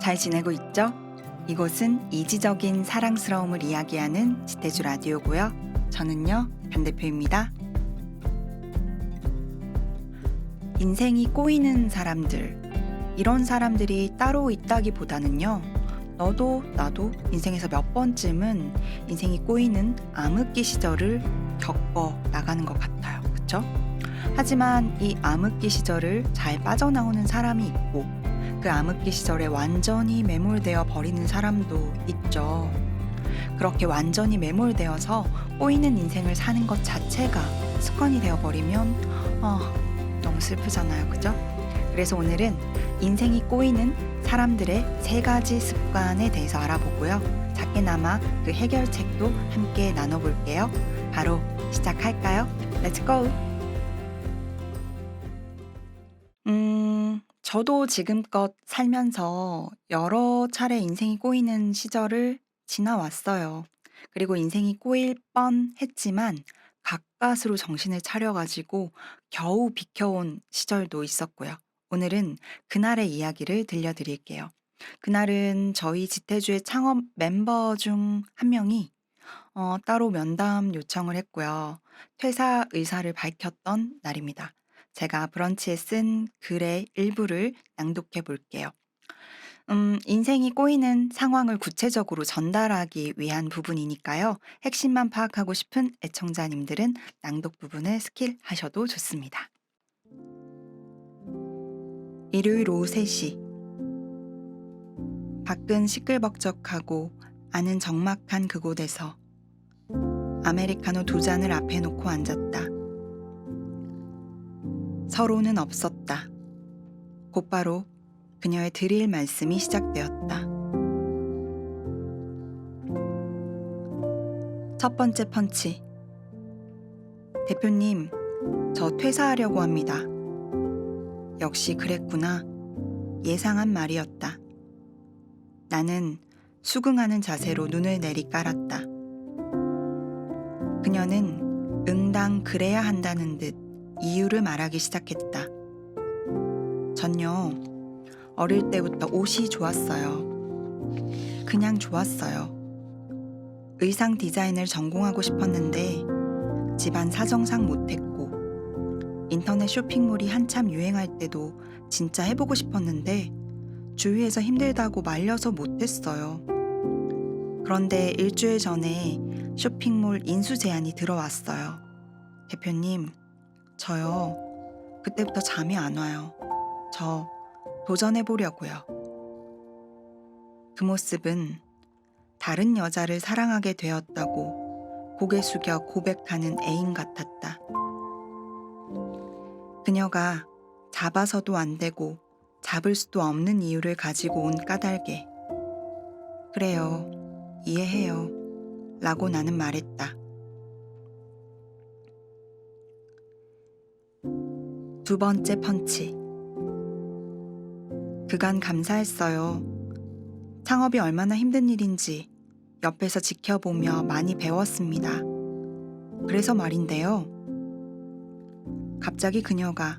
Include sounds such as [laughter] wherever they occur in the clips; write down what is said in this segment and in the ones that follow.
잘 지내고 있죠? 이곳은 이지적인 사랑스러움을 이야기하는 지태주 라디오고요. 저는요, 변 대표입니다. 인생이 꼬이는 사람들, 이런 사람들이 따로 있다기보다는요, 너도 나도 인생에서 몇 번쯤은 인생이 꼬이는 암흑기 시절을 겪어 나가는 것 같아요. 그쵸? 하지만 이 암흑기 시절을 잘 빠져나오는 사람이 있고, 그 암흑기 시절에 완전히 매몰되어 버리는 사람도 있죠. 그렇게 완전히 매몰되어서 꼬이는 인생을 사는 것 자체가 습관이 되어버리면, 아, 너무 슬프잖아요. 그죠? 그래서 오늘은 인생이 꼬이는 사람들의 세 가지 습관에 대해서 알아보고요. 작게나마 그 해결책도 함께 나눠볼게요. 바로 시작할까요? Let's go! 음, 저도 지금껏 살면서 여러 차례 인생이 꼬이는 시절을 지나왔어요. 그리고 인생이 꼬일 뻔 했지만 가까스로 정신을 차려 가지고 겨우 비켜온 시절도 있었고요. 오늘은 그날의 이야기를 들려드릴게요. 그날은 저희 지태주의 창업 멤버 중 한 명이 어, 따로 면담 요청을 했고요. 퇴사 의사를 밝혔던 날입니다. 제가 브런치에 쓴 글의 일부를 낭독해 볼게요. 음, 인생이 꼬이는 상황을 구체적으로 전달하기 위한 부분이니까요. 핵심만 파악하고 싶은 애청자님들은 낭독 부분을 스킬하셔도 좋습니다. 일요일 오후 3시. 밖은 시끌벅적하고 안은 적막한 그곳에서 아메리카노 두 잔을 앞에 놓고 앉았다. 서로는 없었다. 곧바로 그녀의 드릴 말씀이 시작되었다. 첫 번째 펀치. 대표님, 저 퇴사하려고 합니다. 역시 그랬구나. 예상한 말이었다. 나는 수긍하는 자세로 눈을 내리 깔았다. 그녀는 응당 그래야 한다는 듯 이유를 말하기 시작했다. 전요, 어릴 때부터 옷이 좋았어요. 그냥 좋았어요. 의상 디자인을 전공하고 싶었는데 집안 사정상 못했고 인터넷 쇼핑몰이 한참 유행할 때도 진짜 해보고 싶었는데 주위에서 힘들다고 말려서 못했어요. 그런데 일주일 전에 쇼핑몰 인수 제안이 들어왔어요. 대표님, 저요. 그때부터 잠이 안 와요. 저 도전해 보려고요. 그 모습은 다른 여자를 사랑하게 되었다고 고개 숙여 고백하는 애인 같았다. 그녀가 잡아서도 안 되고 잡을 수도 없는 이유를 가지고 온 까닭에 그래요. 이해해요. 라고 나는 말했다. 두 번째 펀치. 그간 감사했어요. 창업이 얼마나 힘든 일인지 옆에서 지켜보며 많이 배웠습니다. 그래서 말인데요. 갑자기 그녀가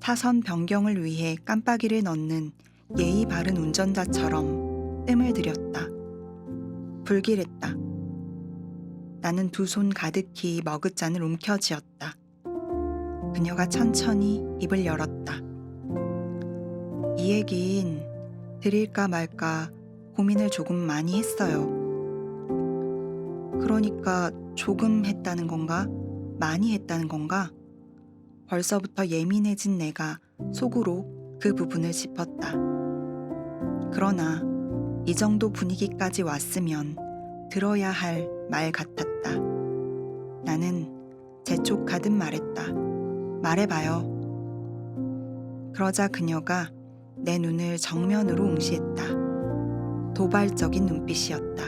차선 변경을 위해 깜빡이를 넣는 예의 바른 운전자처럼 뜸을 들였다. 불길했다. 나는 두 손 가득히 머그잔을 움켜쥐었다. 그녀가 천천히 입을 열었다. 이 얘긴 드릴까 말까 고민을 조금 많이 했어요. 그러니까 조금 했다는 건가? 많이 했다는 건가? 벌써부터 예민해진 내가 속으로 그 부분을 짚었다. 그러나 이 정도 분위기까지 왔으면 들어야 할 말 같았다. 나는 재촉하듯 말했다. 말해봐요. 그러자 그녀가 내 눈을 정면으로 응시했다. 도발적인 눈빛이었다.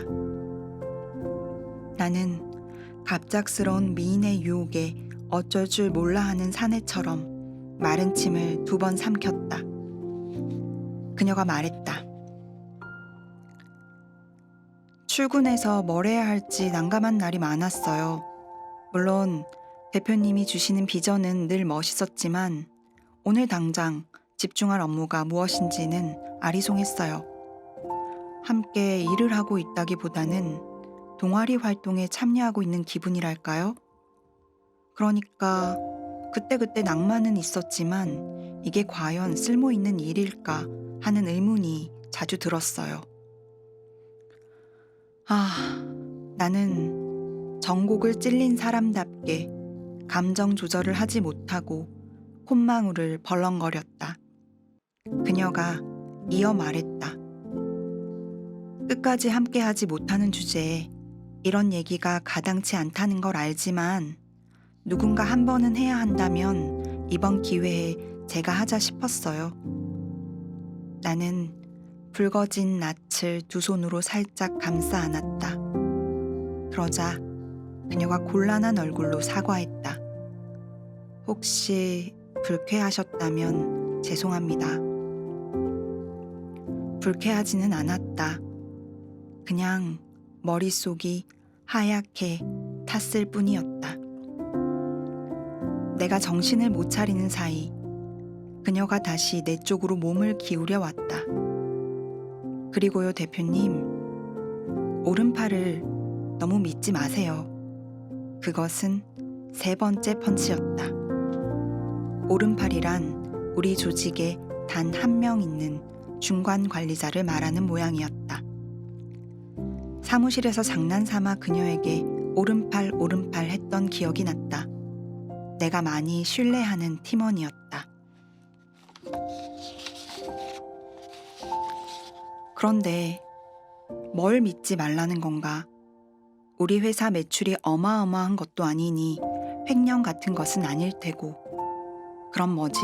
나는 갑작스러운 미인의 유혹에 어쩔 줄 몰라 하는 사내처럼 마른 침을 두 번 삼켰다. 그녀가 말했다. 출근해서 뭘 해야 할지 난감한 날이 많았어요. 물론 대표님이 주시는 비전은 늘 멋있었지만 오늘 당장 집중할 업무가 무엇인지는 아리송했어요. 함께 일을 하고 있다기보다는 동아리 활동에 참여하고 있는 기분이랄까요? 그러니까 그때그때 낭만은 있었지만 이게 과연 쓸모 있는 일일까 하는 의문이 자주 들었어요. 아, 나는 전곡을 찔린 사람답게 감정 조절을 하지 못하고 콧망울을 벌렁거렸다. 그녀가 이어 말했다. 끝까지 함께하지 못하는 주제에 이런 얘기가 가당치 않다는 걸 알지만 누군가 한 번은 해야 한다면 이번 기회에 제가 하자 싶었어요. 나는 붉어진 낯을 두 손으로 살짝 감싸 안았다. 그러자 그녀가 곤란한 얼굴로 사과했다. 혹시 불쾌하셨다면 죄송합니다. 불쾌하지는 않았다. 그냥 머릿속이 하얗게 탔을 뿐이었다. 내가 정신을 못 차리는 사이 그녀가 다시 내 쪽으로 몸을 기울여 왔다. 그리고요, 대표님. 오른팔을 너무 믿지 마세요. 그것은 세 번째 펀치였다. 오른팔이란 우리 조직에 단 한 명 있는 중간 관리자를 말하는 모양이었다. 사무실에서 장난삼아 그녀에게 오른팔 오른팔 했던 기억이 났다. 내가 많이 신뢰하는 팀원이었다. 그런데 뭘 믿지 말라는 건가? 우리 회사 매출이 어마어마한 것도 아니니 횡령 같은 것은 아닐 테고. 그럼 뭐지?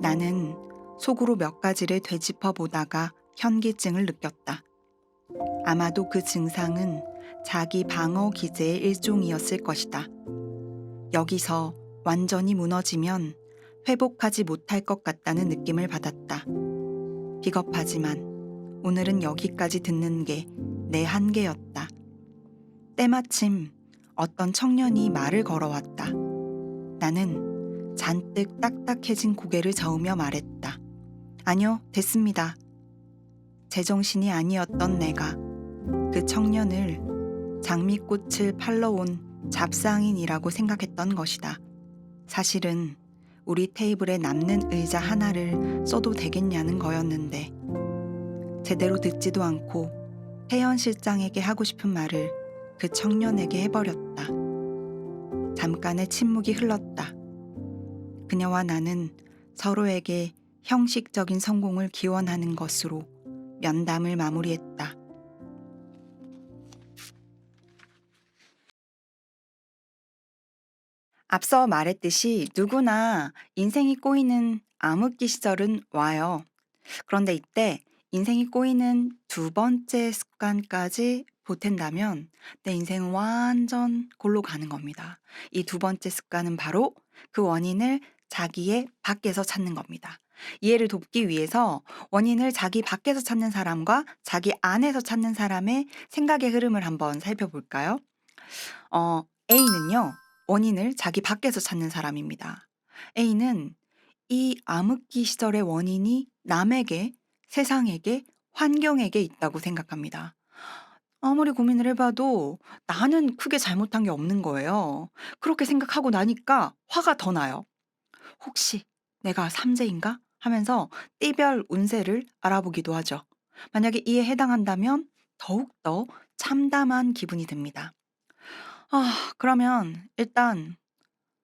나는 속으로 몇 가지를 되짚어 보다가 현기증을 느꼈다. 아마도 그 증상은 자기 방어 기제의 일종이었을 것이다. 여기서 완전히 무너지면 회복하지 못할 것 같다는 느낌을 받았다. 비겁하지만 오늘은 여기까지 듣는 게 내 한계였다. 때마침 어떤 청년이 말을 걸어왔다. 나는 잔뜩 딱딱해진 고개를 저으며 말했다. 아니요, 됐습니다. 제정신이 아니었던 내가 그 청년을 장미꽃을 팔러 온 잡상인이라고 생각했던 것이다. 사실은 우리 테이블에 남는 의자 하나를 써도 되겠냐는 거였는데 제대로 듣지도 않고 태연 실장에게 하고 싶은 말을 그 청년에게 해버렸다. 잠깐의 침묵이 흘렀다. 그녀와 나는 서로에게 형식적인 성공을 기원하는 것으로 면담을 마무리했다. 앞서 말했듯이 누구나 인생이 꼬이는 암흑기 시절은 와요. 그런데 이때 인생이 꼬이는 두 번째 습관까지 보탠다면 내 인생은 완전 골로 가는 겁니다. 이 두 번째 습관은 바로 그 원인을 자기의 밖에서 찾는 겁니다. 이해를 돕기 위해서 원인을 자기 밖에서 찾는 사람과 자기 안에서 찾는 사람의 생각의 흐름을 한번 살펴볼까요? 어, A는요, 원인을 자기 밖에서 찾는 사람입니다. A는 이 암흑기 시절의 원인이 남에게, 세상에게, 환경에게 있다고 생각합니다. 아무리 고민을 해봐도 나는 크게 잘못한 게 없는 거예요. 그렇게 생각하고 나니까 화가 더 나요. 혹시 내가 삼재인가? 하면서 띠별 운세를 알아보기도 하죠. 만약에 이에 해당한다면 더욱더 참담한 기분이 듭니다. 아, 그러면 일단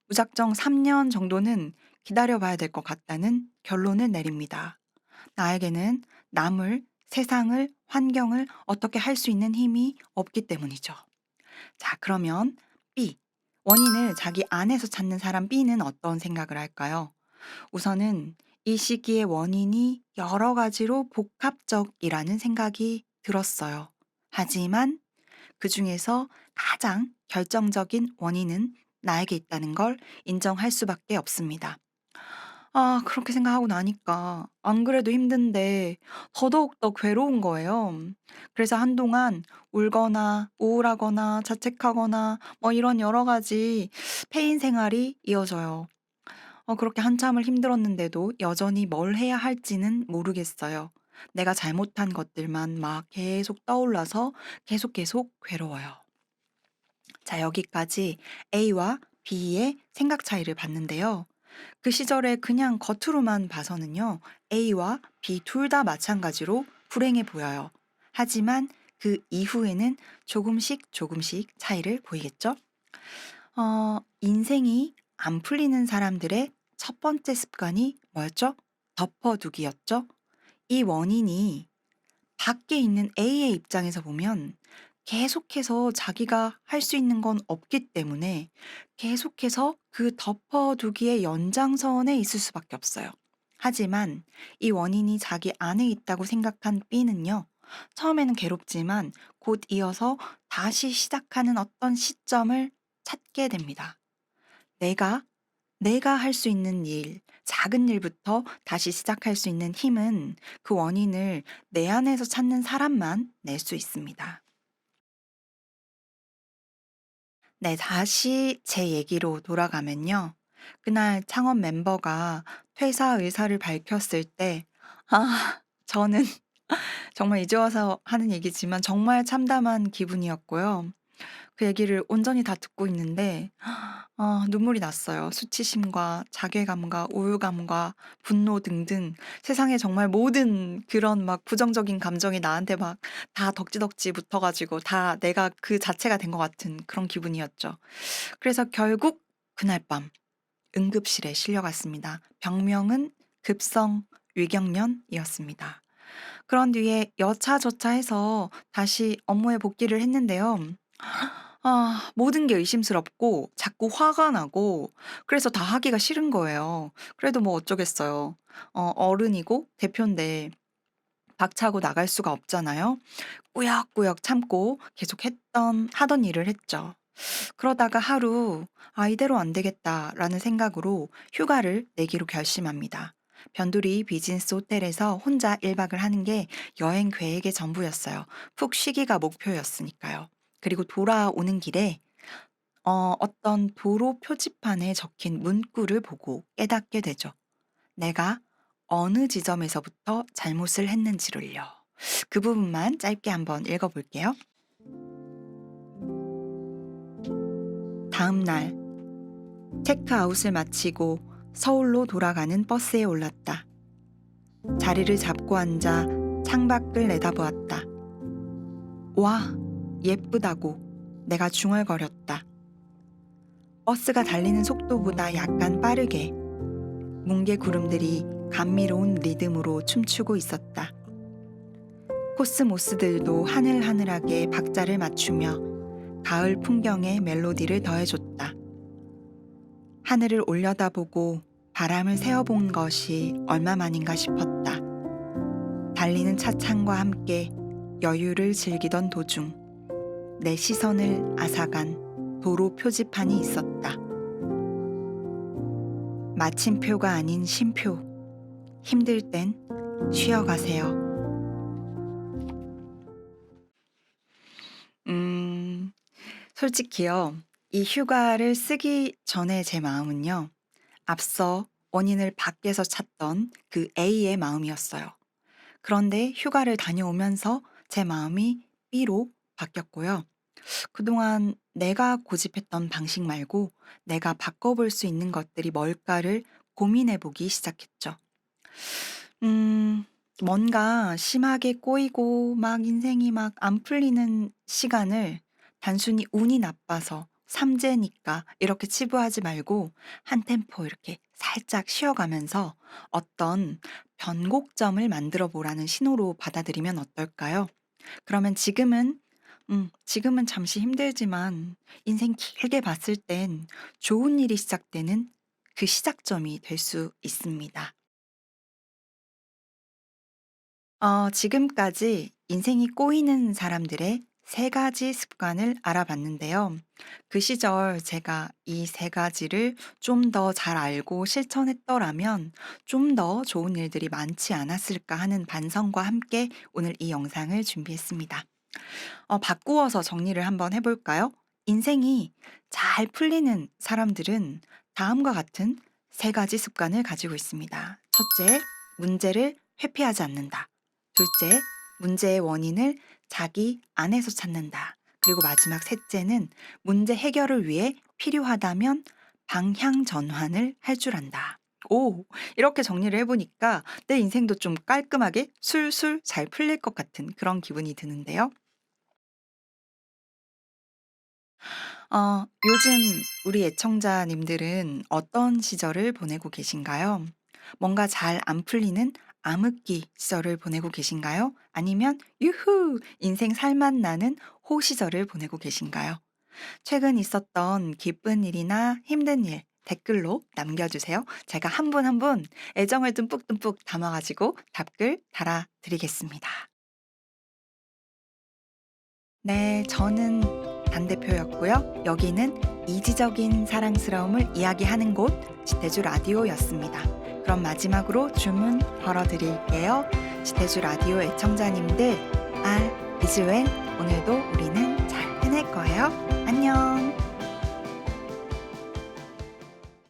무작정 3 년 정도는 기다려 봐야 될 것 같다는 결론을 내립니다. 나에게는 남을, 세상을, 환경을 어떻게 할 수 있는 힘이 없기 때문이죠. 자, 그러면 B. 원인을 자기 안에서 찾는 사람 B는 어떤 생각을 할까요? 우선은 이 시기의 원인이 여러 가지로 복합적이라는 생각이 들었어요. 하지만 그 중에서 가장 결정적인 원인은 나에게 있다는 걸 인정할 수밖에 없습니다. 아, 그렇게 생각하고 나니까 안 그래도 힘든데 더더욱 더 괴로운 거예요. 그래서 한동안 울거나 우울하거나 자책하거나 뭐 이런 여러 가지 페인 생활이 이어져요. 어, 그렇게 한참을 힘들었는데도 여전히 뭘 해야 할지는 모르겠어요. 내가 잘못한 것들만 막 계속 떠올라서 계속 계속 괴로워요. 자, 여기까지 A와 B의 생각 차이를 봤는데요. 그 시절에 그냥 겉으로만 봐서는요. A와 B 둘 다 마찬가지로 불행해 보여요. 하지만 그 이후에는 조금씩 조금씩 차이를 보이겠죠? 어, 인생이 안 풀리는 사람들의 첫 번째 습관이 뭐였죠? 덮어두기였죠? 이 원인이 밖에 있는 A의 입장에서 보면 계속해서 자기가 할 수 있는 건 없기 때문에 계속해서 그 덮어두기의 연장선에 있을 수밖에 없어요. 하지만 이 원인이 자기 안에 있다고 생각한 B는요. 처음에는 괴롭지만 곧 이어서 다시 시작하는 어떤 시점을 찾게 됩니다. 내가, 내가 할 수 있는 일, 작은 일부터 다시 시작할 수 있는 힘은 그 원인을 내 안에서 찾는 사람만 낼 수 있습니다. 네, 다시 제 얘기로 돌아가면요. 그날 창업 멤버가 퇴사 의사를 밝혔을 때, 아, 저는 [laughs] 정말 이제 와서 하는 얘기지만 정말 참담한 기분이었고요. 그 얘기를 온전히 다 듣고 있는데, 아, 눈물이 났어요. 수치심과 자괴감과 우울감과 분노 등등 세상에 정말 모든 그런 막 부정적인 감정이 나한테 막 다 덕지덕지 붙어가지고 다 내가 그 자체가 된 것 같은 그런 기분이었죠. 그래서 결국 그날 밤 응급실에 실려갔습니다. 병명은 급성 위경련이었습니다. 그런 뒤에 여차저차 해서 다시 업무에 복귀를 했는데요. 아, 모든 게 의심스럽고 자꾸 화가 나고 그래서 다 하기가 싫은 거예요. 그래도 뭐 어쩌겠어요. 어, 어른이고 대표인데 박차고 나갈 수가 없잖아요. 꾸역꾸역 참고 계속 했던, 하던 일을 했죠. 그러다가 하루, 아, 이대로 안 되겠다라는 생각으로 휴가를 내기로 결심합니다. 변두리 비즈니스 호텔에서 혼자 1박을 하는 게 여행 계획의 전부였어요. 푹 쉬기가 목표였으니까요. 그리고 돌아오는 길에 어, 어떤 도로 표지판에 적힌 문구를 보고 깨닫게 되죠. 내가 어느 지점에서부터 잘못을 했는지를요. 그 부분만 짧게 한번 읽어볼게요. 다음 날 체크아웃을 마치고 서울로 돌아가는 버스에 올랐다. 자리를 잡고 앉아 창밖을 내다보았다. 와, 예쁘다고 내가 중얼거렸다. 버스가 달리는 속도보다 약간 빠르게 뭉게 구름들이 감미로운 리듬으로 춤추고 있었다. 코스모스들도 하늘하늘하게 박자를 맞추며 가을 풍경에 멜로디를 더해줬다. 하늘을 올려다보고 바람을 세어본 것이 얼마만인가 싶었다. 달리는 차창과 함께 여유를 즐기던 도중 내 시선을 앗아간 도로 표지판이 있었다. 마침표가 아닌 쉼표. 힘들 땐 쉬어가세요. 음, 솔직히요. 이 휴가를 쓰기 전에 제 마음은요. 앞서 원인을 밖에서 찾던 그 A의 마음이었어요. 그런데 휴가를 다녀오면서 제 마음이 B로 바뀌었고요. 그동안 내가 고집했던 방식 말고 내가 바꿔볼 수 있는 것들이 뭘까를 고민해 보기 시작했죠. 음, 뭔가 심하게 꼬이고 막 인생이 막 안 풀리는 시간을 단순히 운이 나빠서 삼재니까 이렇게 치부하지 말고 한 템포 이렇게 살짝 쉬어가면서 어떤 변곡점을 만들어 보라는 신호로 받아들이면 어떨까요? 그러면 지금은 음, 지금은 잠시 힘들지만 인생 길게 봤을 땐 좋은 일이 시작되는 그 시작점이 될 수 있습니다. 어, 지금까지 인생이 꼬이는 사람들의 세 가지 습관을 알아봤는데요. 그 시절 제가 이 세 가지를 좀 더 잘 알고 실천했더라면 좀 더 좋은 일들이 많지 않았을까 하는 반성과 함께 오늘 이 영상을 준비했습니다. 어, 바꾸어서 정리를 한번 해볼까요? 인생이 잘 풀리는 사람들은 다음과 같은 세 가지 습관을 가지고 있습니다. 첫째, 문제를 회피하지 않는다. 둘째, 문제의 원인을 자기 안에서 찾는다. 그리고 마지막 셋째는 문제 해결을 위해 필요하다면 방향 전환을 할 줄 안다. 오, 이렇게 정리를 해보니까 내 인생도 좀 깔끔하게 술술 잘 풀릴 것 같은 그런 기분이 드는데요. 어, 요즘 우리 애청자님들은 어떤 시절을 보내고 계신가요? 뭔가 잘 안 풀리는 암흑기 시절을 보내고 계신가요? 아니면 유후! 인생 살맛 나는 호 시절을 보내고 계신가요? 최근 있었던 기쁜 일이나 힘든 일 댓글로 남겨주세요. 제가 한 분 한 분 애정을 듬뿍듬뿍 담아가지고 답글 달아드리겠습니다. 네, 저는 단 대표였고요. 여기는 이지적인 사랑스러움을 이야기하는 곳 지태주 라디오였습니다. 그럼 마지막으로 주문 걸어드릴게요. 지태주 라디오 애청자님들, 알, 이즈웬 오늘도 우리는 잘 해낼 거예요. 안녕.